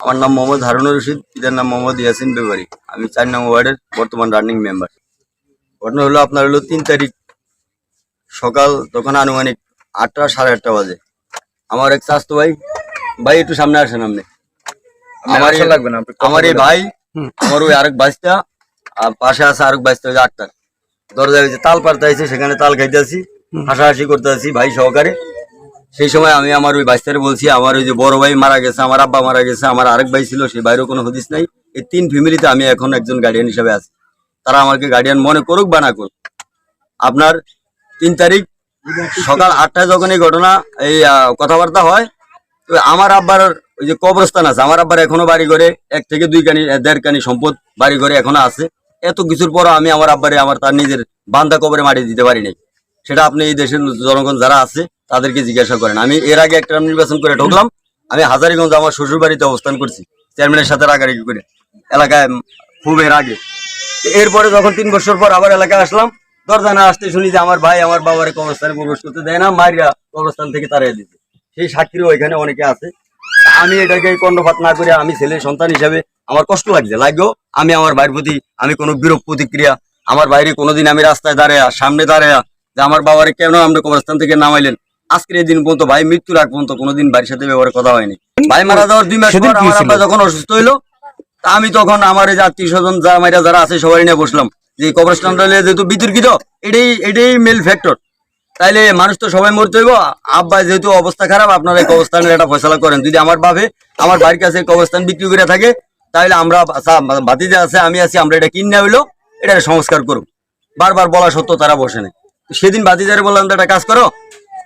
আমার নাম মোহাম্মদ হারুনুর রশিদ পিতার নাম মোহাম্মদ ইয়াসিন বেবারি আমি চার নং ওয়ার্ডের বর্তমান রানিং মেম্বার। ঘটনা হলো আপনার হলো তিন তারিখ সকাল তখন আনুমানিক আটটা সাড়ে আটটা বাজে। আমার এক চাস্তো ভাই ভাই একটু সামনে আসেন আপনি। আমার এই- লাগবে না আমার এই ভাই আমার ওই আরেক বাইশটা আর পাশে আছে আরেক বাইশটা ওই যে আটটা দরজায় ওই যে তাল পারতে আছে সেখানে তাল খাইতে আছি হাসাহাসি করতে আছি ভাই সহকারে। সেই সময় আমি আমার ওই বাইশটারে বলছি, আমার ওই যে বড় ভাই মারা গেছে, আমার আব্বা মারা গেছে, আমার আরেক ভাই ছিল, সেই বাইরেও কোনো হদিস নাই। এই তিন ফ্যামিলিতে আমি এখন একজন গার্ডিয়ান হিসেবে আছি। তারা আমাকে গার্ডিয়ান মনে করুক বা না করুক, আপনার তিন তারিখ সকাল আটটায় যখন এই ঘটনা, এই কথাবার্তা হয়, তো আমার আব্বার ওই যে কবরস্থান আছে, আমার আব্বার এখনও বাড়ি ঘরে, এক থেকে দুই কানি দেড় কানি সম্পদ বাড়ি ঘরে এখনও আছে। এত কিছুর পরও আমি আমার আব্বারে, আমার তার নিজের বান্দা কবরে মাটি দিতে পারি নাই। সেটা আপনি এই দেশের জনগণ যারা আছে তাদেরকে জিজ্ঞাসা করেন। আমি এর আগে একটা নির্বাচন করে ঢুকলাম। আমি হাজারিগঞ্জ আমার শ্বশুর বাড়িতে অবস্থান করছি, চেয়ারম্যানের সাথে রাগারাগি করে, এলাকায় এর আগে। এরপরে যখন তিন বছর পর আবার এলাকায় আসলাম, দরজা না আসতে শুনি যে আমার ভাই আমার বাবারে কবরস্থানে প্রবেশ করতে দেয় না মারিয়া কবরস্থান থেকে তাড়িয়ে দিতে সেই সাক্ষীরও ওইখানে অনেকে আছে। আমি এটাকে কর্ণপাত না করে আমি ছেলে সন্তান হিসাবে আমার কষ্ট লাগছে। লাগেও আমি আমার ভাইয়ের প্রতি, আমি কোনো বিরূপ প্রতিক্রিয়া, আমার বাইরে কোনোদিন আমি রাস্তায় দাঁড়ায়া, সামনে দাঁড়ায়া যে আমার বাবারে কেন আমরা কবরস্থান থেকে নামাইলেন আজকের এই দিন পর্যন্ত ভাই মৃত্যুর আগ পর্যন্ত কোনোদিন বাড়ির সাথে ব্যবহারে কথা হয়নি। ভাই মারা যাওয়ার দুই মাস পর আমার? আব্বা যখন অসুস্থ হইল আমি তখন আমার এই আত্মীয় স্বজন যা মাইরা যারা আছে সবাই নিয়ে বসলাম। যে হলে যেহেতু বিতর্কিত এটাই এটাই মেল ফ্যাক্টর তাইলে মানুষ তো সবাই মরতে হইব। আব্বা যেহেতু অবস্থা খারাপ আপনারা এই কবরস্থানের একটা ফয়সালা করেন। যদি আমার ভাবে আমার বাড়ির কাছে কবরস্থান বিক্রি করে থাকে তাহলে আমরা বাতিজা আছে আমি আছি আমরা এটা কিনে হইল এটা সংস্কার করুক। বারবার বলা সত্ত্বেও তারা বসে নেই। সেদিন বাতিজারে বললাম তো একটা কাজ করো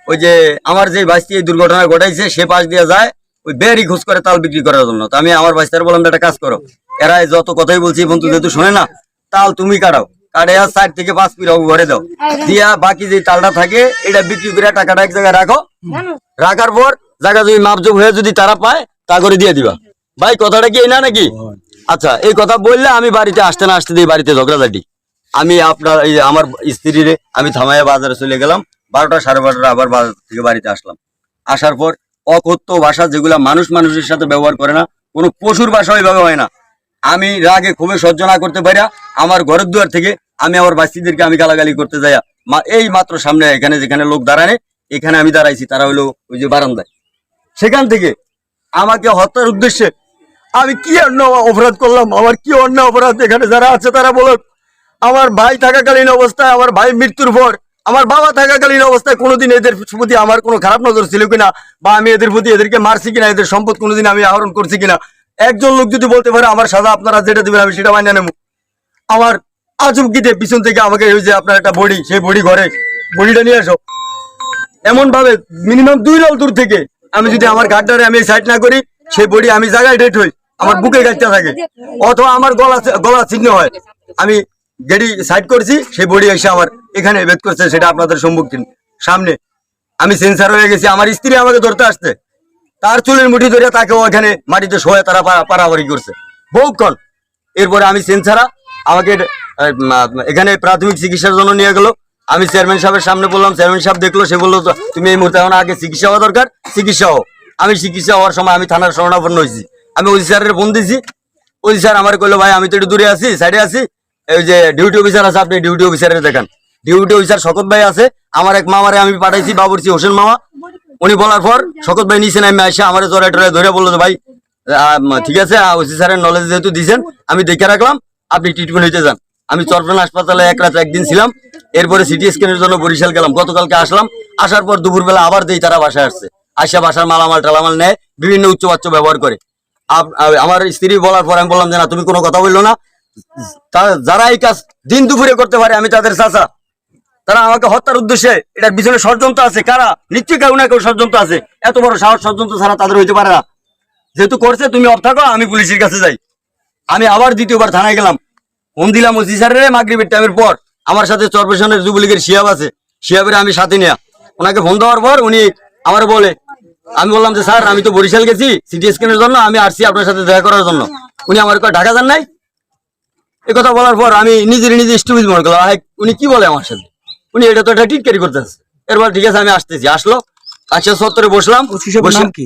ওই যে আমার যে বাইশটি এই দুর্ঘটনা ঘটাইছে, সে পাশ দিয়ে যায়, ওই বেরি খোঁজ করে তাল বিক্রি করার জন্য। আমি আমার বাইশটারে বললাম একটা কাজ করো, এরা যত কথাই বলছি বন্ধু যেহেতু শোনে না, তাল তুমি কাটাও, কাটে চার থেকে পাঁচ পিরাও ঘরে দাও। দিয়া বাকি যে তালটা থাকে, এটা বিক্রি করে টাকাটা এক জায়গায় রাখো। রাখার পর জায়গা যদি মাপজোপ হয়ে যদি তারা পায়, তা করে দিয়ে দিবা। ভাই, কথাটা কি না নাকি? আচ্ছা এই কথা বললে আমি বাড়িতে আসতে না আসতে দিই বাড়িতে ঝগড়াঝাটি। আমি আপনার এই আমার স্ত্রীরে আমি থামাইয়া বাজারে চলে গেলাম। বারোটা সাড়ে বারোটা আবার বাজার থেকে বাড়িতে আসলাম। আসার পর অকথ্য ভাষা যেগুলা মানুষ মানুষের সাথে ব্যবহার করে না, কোনো পশুর ভাষা ওইভাবে হয় না। আমি রাগে খুবই সহ্য না করতে পারি আমার ঘরের দুয়ার থেকে আমি আমার বাচ্চাদেরকে আমি গালাগালি করতে যাই এই মাত্র সামনে এখানে যেখানে লোক দাঁড়ায় এখানে আমি দাঁড়াইছি, তারা হলো ওই যে বারান্দায়। সেখান থেকে আমাকে হত্যার উদ্দেশ্যে আমি কি অন্য অপরাধ করলাম? আমার কি অন্য অপরাধ? এখানে যারা আছে তারা বলুন আমার ভাই থাকাকালীন অবস্থায় আমার ভাই মৃত্যুর পর আমার বাবা থাকাকালীন অবস্থায় কোনোদিন এদের প্রতি আমার কোনো খারাপ নজর ছিল কিনা, বা আমি এদের প্রতি এদেরকে মারছি কিনা, এদের সম্পদ কোনোদিন আমি আহরণ করছি কিনা, একজন লোক যদি বলতে পারে, আমার সাজা আপনারা যেটা দিবেন, আমি সেটা মানিয়ে নেব। আমার আচমকিতে পিছন থেকে আমাকে ওই যে আপনার একটা বডি, সেই বডি ঘরে, বডিটা নিয়ে আসো। এমন ভাবে মিনিমাম দুই লাল দূর থেকে আমি যদি আমার গাড্ডারে আমি সাইড না করি, সেই বডি আমি জায়গায় ডেট হই, আমার বুকে গাড়িটা থাকে। অথবা আমার গলা গলা চিহ্ন হয়। আমি গেড়ি সাইড করছি, সেই বডি এসে আমার এখানে বেদ করছে, সেটা আপনাদের সম্মুখীন। সামনে, আমি সেন্সার হয়ে গেছি, আমার স্ত্রী আমাকে ধরতে আসছে। তার চুলের মুঠি ধরে তাকে ওখানে মাটিতে শোয়ে তারা পারাপারি করছে। বহুক্ষণ এরপরে আমি সেন্সারা আমাকে এখানে প্রাথমিক চিকিৎসার জন্য নিয়ে গেল। আমি চেয়ারম্যান সাহেবের সামনে বললাম চেয়ারম্যান সাহেব দেখল, সে বলল তুমি এই মুহূর্তে আগে চিকিৎসা হওয়া দরকার, চিকিৎসা হও। আমি চিকিৎসা হওয়ার সময় আমি থানার শরণাপন্ন হয়েছি। আমি ওই স্যারের ফোন দিছি। ওই স্যার আমার কইলো, ভাই, আমি তো একটু দূরে আছি সাইডে আছি। এই যে ডিউটি অফিসার আছে, আপনি ডিউটি অফিসারের দেখান। ডিউটি অফিসার শকত ভাই আছে, আমার এক মামারে আমি পাঠাইছি, বাবুরচি হোসেন মামা। উনি বলার পর শকত ভাই নিচে নামে আসে, আমার জোরে টরে ধরে বলল ভাই ঠিক আছে ওসি স্যারের নলেজ যেহেতু দিছেন, আমি দেখে রাখলাম, আপনি ট্রিটমেন্ট হইতে যান। আমি চরফেন হাসপাতালে এক রাত একদিন ছিলাম, এরপরে সিটি স্ক্যানের জন্য বরিশাল গেলাম। গতকালকে আসলাম, আসার পর দুপুরবেলা আবার দেই তারা বাসায় আসছে। আসা বাসার মালামাল টালামাল নেয়, বিভিন্ন উচ্চবাচ্য ব্যবহার করে। আমার স্ত্রী বলার পর আমি বললাম যে, না, তুমি কোনো কথা বলল না যারা এই কাজ দিন দুপুরে করতে পারে, আমি তাদের চাচা। তারা আমাকে হত্যার উদ্দেশ্যে এটার পিছনে ষড়যন্ত্র আছে। কারা? নিশ্চয়ই কেউ না কেউ ষড়যন্ত্র আছে। এত বড় সাহস ষড়যন্ত্র ছাড়া তাদের হইতে পারে না। যেহেতু করছে, তুমি অফ থাকো, আমি পুলিশের কাছে যাই। আমি আবার দ্বিতীয়বার থানায় গেলাম। ফোন দিলাম ওসি স্যারের, মাগরিবের টাইমের পর। আমার সাথে চরপেশনের যুবলীগের শিয়াব আছে। শিয়াবের আমি সাথে নেয়া। ওনাকে ফোন দেওয়ার পর উনি আমার বলে, আমি বললাম যে, স্যার, আমি তো বরিশাল গেছি সিটি স্ক্যানের জন্য, আমি আসছি আপনার সাথে দেখা করার জন্য। উনি আমার ঢাকা যান নাই? এই কথা বলার পর আমি নিজের নিজে স্টুপিজ মনে করলাম উনি কি বলে আমার সাথে? উনি এটা তো একটা টিটকারি করতেছে। এরপর ঠিক আছে আমি আসতেছি। আসলো আচ্ছা সত্তরে বসলাম। ওসি সাহেবের বসে- নাম কি?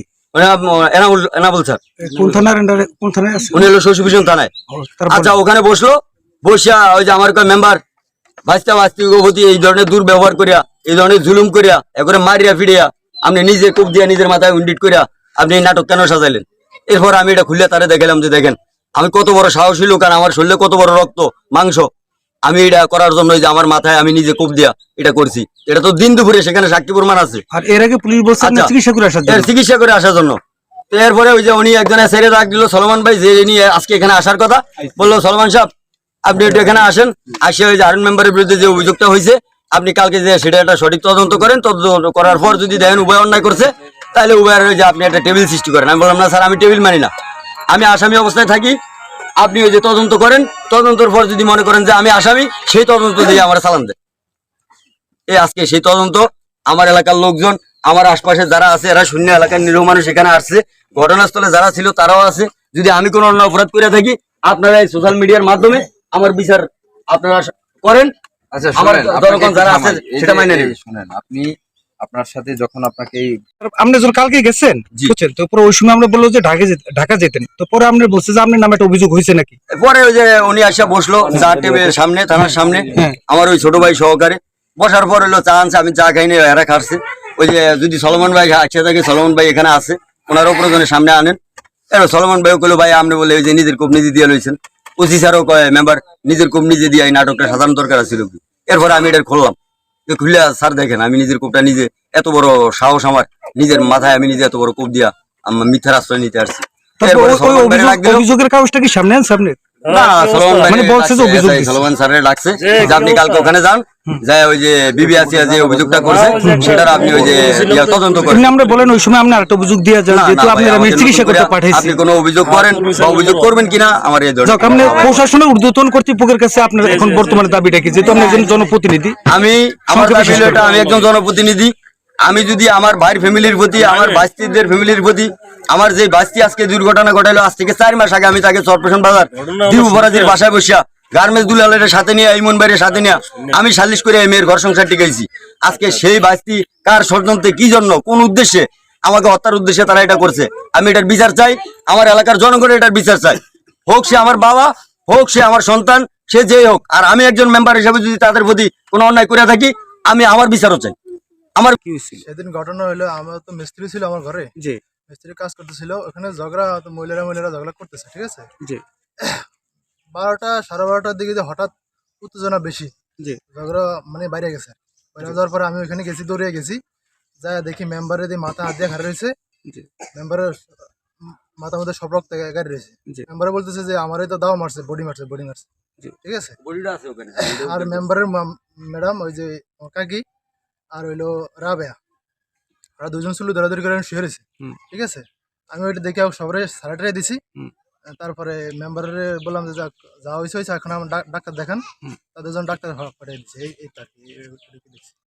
উনি হলো শশীভূষণ থানায়। আচ্ছা ওখানে বসল বসিয়া ওই যে আমার মেম্বার এই ধরনের দুর্ব্যবহার করিয়া এই ধরনের জুলুম করিয়া একবারে মারিয়া ফিরিয়া আপনি নিজে কূপ দিয়া নিজের মাথায় উন্ডিট করিয়া আপনি এই নাটক কেন সাজাইলেন? এরপর আমি এটা খুলে তারে দেখালাম যে দেখেন আমি কত বড় সাহসী লোক আর আমার শরীরে কত বড় রক্ত মাংস। আমি এটা করার জন্য যে আমার মাথায় আমি নিজে কূপ দিয়া এটা করছি। এটা তো দিন দুপুরে সেখানে সাক্ষী প্রমাণ আছে। আর এর আগে পুলিশ বলছে আচ্ছা। চিকিৎসা করে আসার জন্য। চিকিৎসা করে আসার জন্য। তো এরপরে ওই যে উনি একজনের ছেড়ে রাখ দিল সলমান ভাই যে নিয়ে আজকে এখানে আসার কথা বলল সলমান সাহেব আপনি একটু এখানে আসেন। আসে ওই যে আরন মেম্বারের বিরুদ্ধে যে অভিযোগটা হয়েছে আপনি কালকে যে সেটা একটা সঠিক তদন্ত করেন তদন্ত করার পর যদি দেখেন উভয় অন্যায় করছে তাহলে উভয়ের যে আপনি একটা টেবিল সৃষ্টি করেন। আমি বললাম না স্যার আমি টেবিল মানি না। আমি আসামি অবস্থায় থাকি। আপনি ওই যে তদন্ত করেন তদন্তের পর যদি মনে করেন যে আমি আসামি সেই তদন্ত দিয়ে আমার চালান দেন। এই আজকে সেই তদন্ত আমার এলাকার লোকজন আমার আশপাশে যারা আছে এরা শূন্য এলাকার নিরীহ মানুষ এখানে আসছে। ঘটনাস্থলে যারা ছিল তারাও আছে। যদি আমি কোনো অন্য অপরাধ করে থাকি আপনারা এই সোশ্যাল মিডিয়ার মাধ্যমে আমার বিচার আপনারা করেন। আচ্ছা আমার জনগণ যারা আছে সেটা মাইনে এই শুনেন আপনি আপনার সাথে যখন আপনাকে আপনি যখন কালকে গেছেন বুঝছেন? তো পরে ওই সময় আমরা বলল যে ঢাকা যেতে- ঢাকা যেতেন। তো পরে আপনি বলছে যে আপনার নামে একটা অভিযোগ হয়েছে নাকি? পরে ওই যে উনি আসা বসল চা টেবিলের সামনে থানার সামনে। হ্যাঁ। আমার ওই ছোট ভাই সহকারে। বসার পর হলো চা আনছে আমি চা খাইনি এরা খাচ্ছে। ওই যে যদি সলমন ভাই আছে থাকে সলমন ভাই এখানে আছে। ওনারও প্রয়োজনের সামনে আনেন। এবার সলমন ভাইও কইলো ভাই আপনি বলে ওই যে নিজের কোপ নিজে দিয়ে লইছেন। ওসি স্যারও কয় মেম্বার নিজের কোপ নিজে দিয়ে এই নাটকটা সাধারণ দরকার ছিল কি এরপরে আমি এটা খুললাম। খুলে স্যার দেখেন আমি নিজের কোপটা নিজে এত বড় সাহস আমার নিজের মাথায় আমি নিজে এত বড় কোপ দিয়া আমার মিথ্যার আশ্রয় নিতে আসছি। অভিযোগের কাগজটা কি সামনে আনছে আপনি না না, সলমন ভাই মানে বলছে যে অভিযোগ দিছে। সলমান স্যারের ডাকছে। যে আপনি কালকে ওখানে যান যাই ওই যে বিবি যে অভিযোগটা করছে সেটার আপনি ওই যে তদন্ত করেন। আমরা বলেন ওই সময় আপনি আরেকটা অভিযোগ দিয়ে যান না, যেহেতু আপনি আমি চিকিৎসা নতুন করতে পাঠাইছি আপনি কোনো অভিযোগ করেন বা অভিযোগ করবেন কিনা আমার এই আপনি প্রশাসনের ঊর্ধ্বতন কর্তৃপক্ষের কাছে আপনার এখন বর্তমানে দাবিটা কি? যেহেতু আপনি একজন জনপ্রতিনিধি আমি আমার দাবি করুন। এটা আমি একজন জনপ্রতিনিধি। আমি যদি আমার ভাইয়ের ফ্যামিলির প্রতি আমার বাস্তিদের ফ্যামিলির প্রতি আমার যে বাস্তি আজকে দুর্ঘটনা ঘটাইলো আজ থেকে চার মাস আগে আমি তাকে চরপেশন বাজার ফরাজির বাসায় বসিয়া গার্মেন্টস দুলালের সাথে নিয়ে ইমন বাইরের সাথে নিয়ে আমি সালিশ করে মেয়ের ঘর সংসার টিকাইছি। আজকে সেই বাস্তি কার ষড়যন্ত্রে কি জন্য কোন উদ্দেশ্যে আমাকে হত্যার উদ্দেশ্যে তারা এটা করছে? আমি এটার বিচার চাই আমার এলাকার জনগণের এটার বিচার চাই। হোক সে আমার বাবা হোক সে আমার সন্তান সে যেই হোক আর আমি একজন মেম্বার হিসেবে যদি তাদের প্রতি কোনো অন্যায় করে থাকি আমি আমার বিচারও চাই। আমার কি হয়েছিল? সেদিন ঘটনা হলো আমার তো মিস্ত্রি ছিল আমার ঘরে। জি। মিস্ত্রি কাজ করতেছিল ওখানে ঝগড়া তো মহিলারা মহিলারা ঝগড়া করতেছে ঠিক আছে? জি। বারোটা সাড়ে বারোটার দিকে যে হঠাৎ উত্তেজনা বেশি জি। ঝগড়া মানে বাইরে গেছে। বাইরে যাওয়ার পরে আমি ওখানে গেছি দৌড়িয়ে গেছি। যা দেখি মেম্বারের দিয়ে মাথা হাত দিয়ে খাড়া রয়েছে। জি। মেম্বারের মাথা মধ্যে সব রক্ত গাড়ি রয়েছে। মেম্বারে বলতেছে যে আমারই তো দাও মারছে বডি মারছে বডি মারছে। ঠিক আছে? বডিটা আছে ওখানে। আর মেম্বারের ম্যাডাম ওই যে কাকি আর হইল রাবেয়া। ওরা দুজন ছিল দৌড়াদৌড়ি করে শুয়ে রয়েছে। ঠিক আছে? আমি ওইটা দেখে সবাই সারাটাই দিছি। তারপরে মেম্বারের বললাম যে যাক যা হয়েছে হয়েছে এখন আমার ডাক্তার দেখান। তা দুজন ডাক্তার পাঠিয়ে দিচ্ছে। এই আর কি,